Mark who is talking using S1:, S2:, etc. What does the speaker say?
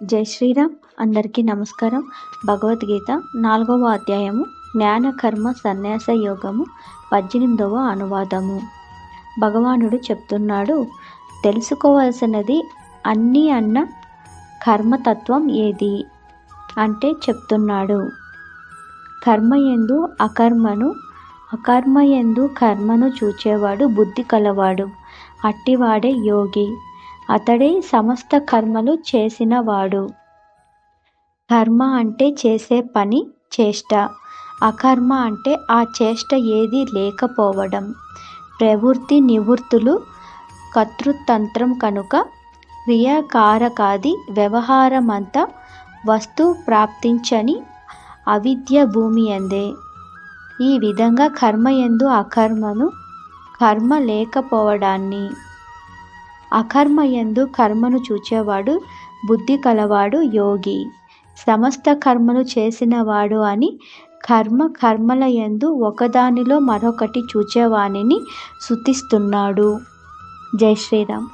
S1: జై శ్రీరామ్. అందరికీ నమస్కారం. భగవద్గీత నాలుగవ అధ్యాయము జ్ఞాన కర్మ సన్యాస యోగము పద్దెనిమిదవ అనువాదము. భగవానుడు చెప్తున్నాడు తెలుసుకోవాల్సినది అన్నీ అన్న కర్మతత్వం ఏది? అంటే చెప్తున్నాడు కర్మయందు అకర్మను అకర్మయందు కర్మను చూచేవాడు బుద్ధి కలవాడు అట్టివాడే యోగి. అతడే సమస్త కర్మలు చేసినవాడు. కర్మ అంటే చేసే పని చేష్ట. అకర్మ అంటే ఆ చేష్ట ఏది లేకపోవడం. ప్రవృత్తి నివృత్తులు కర్తృతంత్రం కనుక క్రియాకారకాది వ్యవహారమంతా వస్తు ప్రాప్తించని అవిద్య భూమి అందే ఈ విధంగా కర్మయందు అకర్మను కర్మ లేకపోవడాన్ని అకర్మయందు కర్మను చూచేవాడు బుద్ధి కలవాడు యోగి. సమస్త కర్మలు చేసినవాడు అని కర్మ కర్మల యందు ఒకదానిలో మరొకటి చూచేవానిని శుతిస్తున్నాడు జై శ్రీరామ్.